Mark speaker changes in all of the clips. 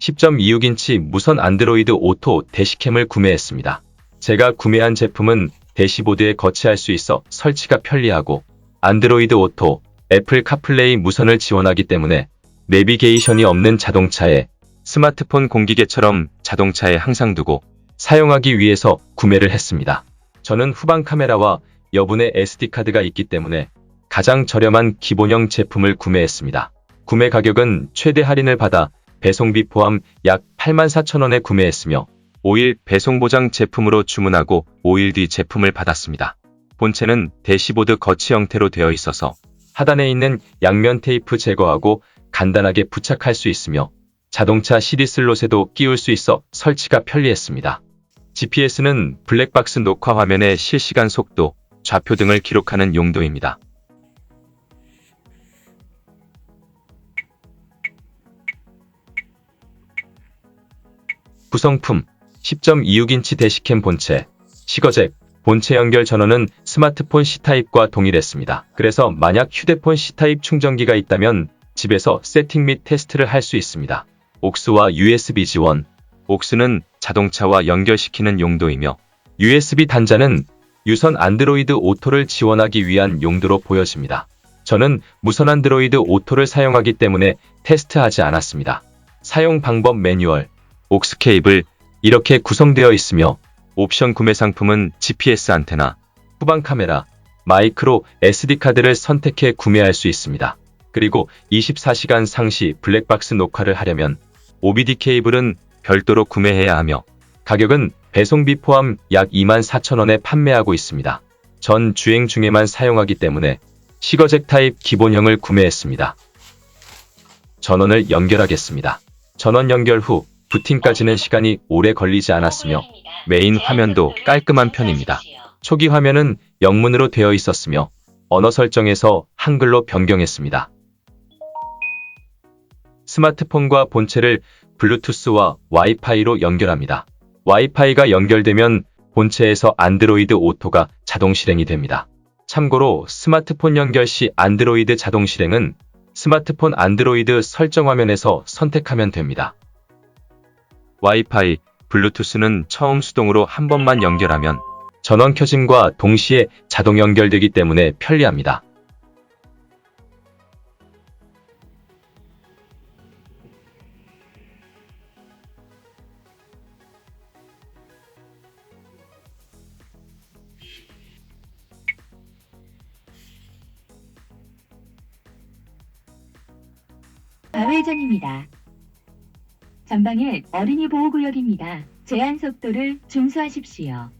Speaker 1: 10.26인치 무선 안드로이드 오토 대시캠을 구매했습니다. 제가 구매한 제품은 대시보드에 거치할 수 있어 설치가 편리하고 안드로이드 오토, 애플 카플레이 무선을 지원하기 때문에 내비게이션이 없는 자동차에 스마트폰 공기계처럼 자동차에 항상 두고 사용하기 위해서 구매를 했습니다. 저는 후방 카메라와 여분의 SD카드가 있기 때문에 가장 저렴한 기본형 제품을 구매했습니다. 구매 가격은 최대 할인을 받아 배송비 포함 약 84,000원에 구매했으며 5일 배송 보장 제품으로 주문하고 5일 뒤 제품을 받았습니다. 본체는 대시보드 거치 형태로 되어 있어서 하단에 있는 양면 테이프 제거하고 간단하게 부착할 수 있으며 자동차 CD 슬롯에도 끼울 수 있어 설치가 편리했습니다. GPS는 블랙박스 녹화 화면의 실시간 속도, 좌표 등을 기록하는 용도입니다. 구성품 10.26인치 대시캠 본체, 시거잭, 본체 연결 전원은 스마트폰 C타입과 동일했습니다. 그래서 만약 휴대폰 C타입 충전기가 있다면 집에서 세팅 및 테스트를 할 수 있습니다. 옥스와 USB 지원, 옥스는 자동차와 연결시키는 용도이며 USB 단자는 유선 안드로이드 오토를 지원하기 위한 용도로 보여집니다. 저는 무선 안드로이드 오토를 사용하기 때문에 테스트하지 않았습니다. 사용 방법 매뉴얼, 옥스 케이블 이렇게 구성되어 있으며 옵션 구매 상품은 GPS 안테나, 후방 카메라, 마이크로 SD카드를 선택해 구매할 수 있습니다. 그리고 24시간 상시 블랙박스 녹화를 하려면 OBD 케이블은 별도로 구매해야 하며 가격은 배송비 포함 약 24,000원에 판매하고 있습니다. 전 주행 중에만 사용하기 때문에 시거잭 타입 기본형을 구매했습니다. 전원을 연결하겠습니다. 전원 연결 후 부팅까지는 시간이 오래 걸리지 않았으며 메인 화면도 깔끔한 편입니다. 초기 화면은 영문으로 되어 있었으며 언어 설정에서 한글로 변경했습니다. 스마트폰과 본체를 블루투스와 와이파이로 연결합니다. 와이파이가 연결되면 본체에서 안드로이드 오토가 자동 실행이 됩니다. 참고로 스마트폰 연결 시 안드로이드 자동 실행은 스마트폰 안드로이드 설정 화면에서 선택하면 됩니다. 와이파이, 블루투스는 처음 수동으로 한 번만 연결하면 전원 켜짐과 동시에 자동 연결되기 때문에 편리합니다.
Speaker 2: 좌회전입니다. 전방에 어린이 보호구역입니다. 제한 속도를 준수하십시오.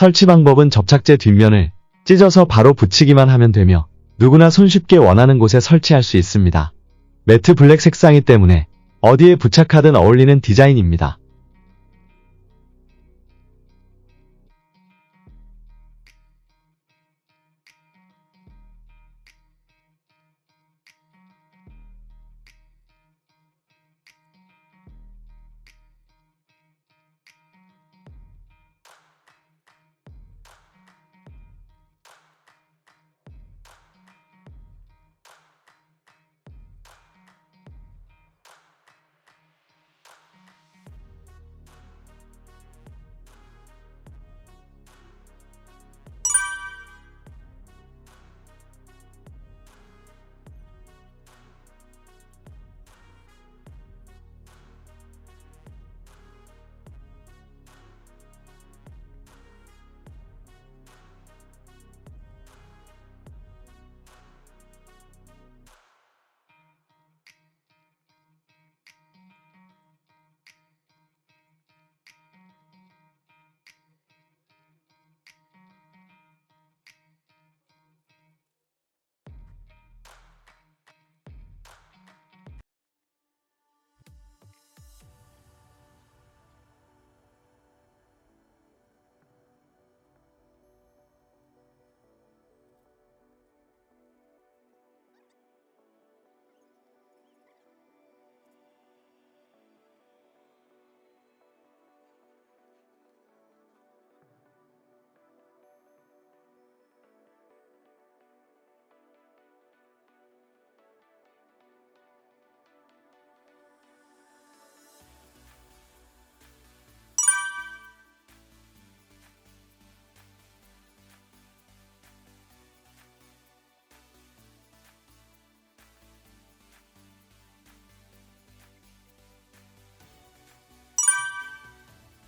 Speaker 3: 설치 방법은 접착제 뒷면을 찢어서 바로 붙이기만 하면 되며 누구나 손쉽게 원하는 곳에 설치할 수 있습니다. 매트 블랙 색상이 때문에 어디에 부착하든 어울리는 디자인입니다.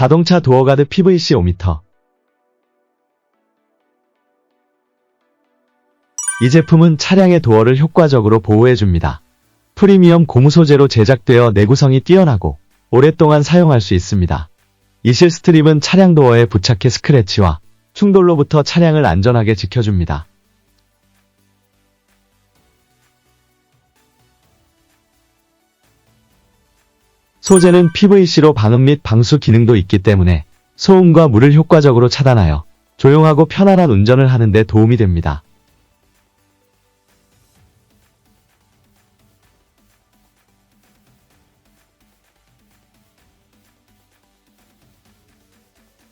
Speaker 3: 자동차 도어가드 PVC 5m 이 제품은 차량의 도어를 효과적으로 보호해줍니다. 프리미엄 고무 소재로 제작되어 내구성이 뛰어나고 오랫동안 사용할 수 있습니다. 이실 스트립은 차량 도어에 부착해 스크래치와 충돌로부터 차량을 안전하게 지켜줍니다. 소재는 PVC로 방음 및 방수 기능도 있기 때문에 소음과 물을 효과적으로 차단하여 조용하고 편안한 운전을 하는 데 도움이 됩니다.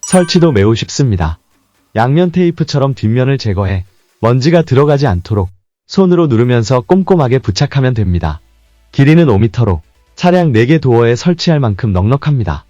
Speaker 3: 설치도 매우 쉽습니다. 양면 테이프처럼 뒷면을 제거해 먼지가 들어가지 않도록 손으로 누르면서 꼼꼼하게 부착하면 됩니다. 길이는 5m로 차량 4개 도어에 설치할 만큼 넉넉합니다.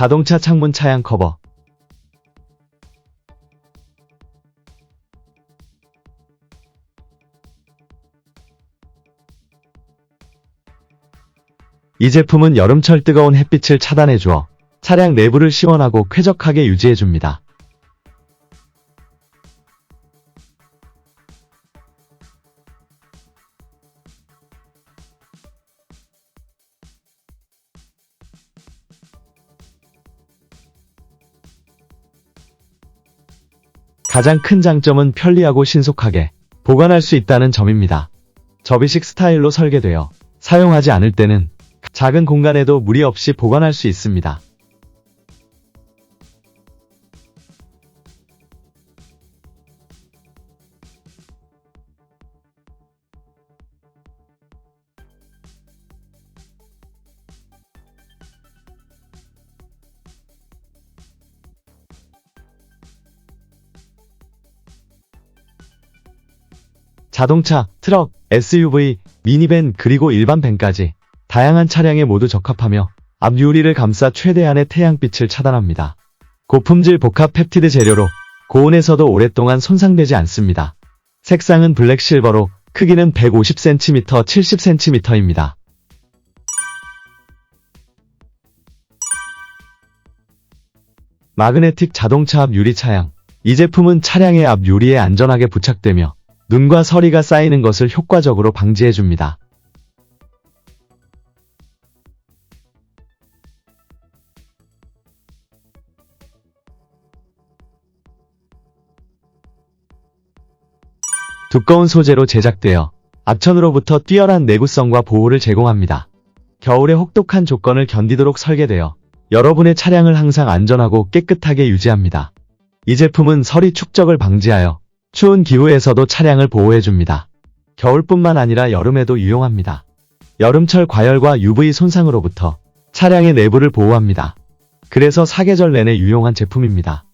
Speaker 3: 자동차 창문 차양 커버 이 제품은 여름철 뜨거운 햇빛을 차단해 주어 차량 내부를 시원하고 쾌적하게 유지해 줍니다. 가장 큰 장점은 편리하고 신속하게 보관할 수 있다는 점입니다. 접이식 스타일로 설계되어 사용하지 않을 때는 작은 공간에도 무리 없이 보관할 수 있습니다. 자동차, 트럭, SUV, 미니밴 그리고 일반 밴까지 다양한 차량에 모두 적합하며 앞 유리를 감싸 최대한의 태양빛을 차단합니다. 고품질 복합 펩티드 재료로 고온에서도 오랫동안 손상되지 않습니다. 색상은 블랙 실버로 크기는 150cm, 70cm입니다. 마그네틱 자동차 앞 유리 차양. 이 제품은 차량의 앞 유리에 안전하게 부착되며 눈과 서리가 쌓이는 것을 효과적으로 방지해줍니다. 두꺼운 소재로 제작되어 앞천으로부터 뛰어난 내구성과 보호를 제공합니다. 겨울의 혹독한 조건을 견디도록 설계되어 여러분의 차량을 항상 안전하고 깨끗하게 유지합니다. 이 제품은 서리 축적을 방지하여 추운 기후에서도 차량을 보호해줍니다. 겨울뿐만 아니라 여름에도 유용합니다. 여름철 과열과 UV 손상으로부터 차량의 내부를 보호합니다. 그래서 사계절 내내 유용한 제품입니다.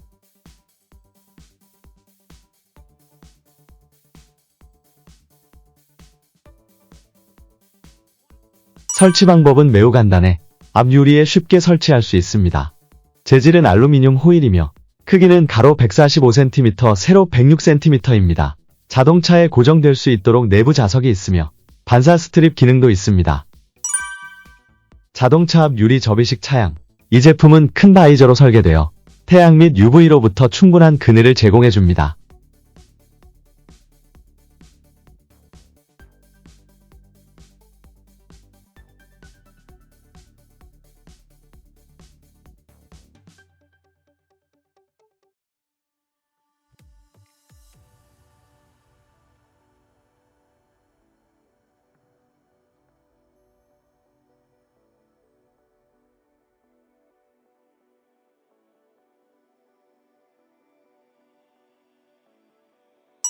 Speaker 3: 설치 방법은 매우 간단해 앞 유리에 쉽게 설치할 수 있습니다. 재질은 알루미늄 호일이며 크기는 가로 145cm, 세로 106cm입니다. 자동차에 고정될 수 있도록 내부 자석이 있으며 반사 스트립 기능도 있습니다. 자동차 앞 유리 접이식 차양. 이 제품은 큰 바이저로 설계되어 태양 및 UV로부터 충분한 그늘을 제공해줍니다.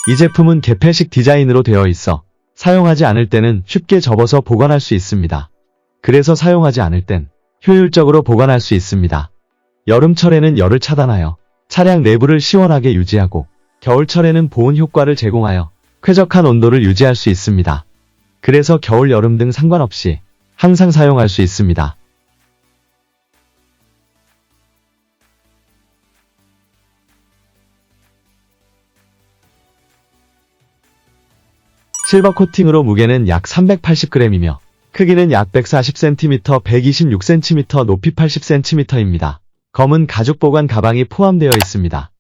Speaker 3: 이 제품은 개폐식 디자인으로 되어 있어 사용하지 않을 때는 쉽게 접어서 보관할 수 있습니다. 그래서 사용하지 않을 땐 효율적으로 보관할 수 있습니다. 여름철에는 열을 차단하여 차량 내부를 시원하게 유지하고 겨울철에는 보온 효과를 제공하여 쾌적한 온도를 유지할 수 있습니다. 그래서 겨울, 여름 등 상관없이 항상 사용할 수 있습니다. 실버 코팅으로 무게는 약 380g이며 크기는 약 140cm, 126cm, 높이 80cm입니다. 검은 가죽 보관 가방이 포함되어 있습니다.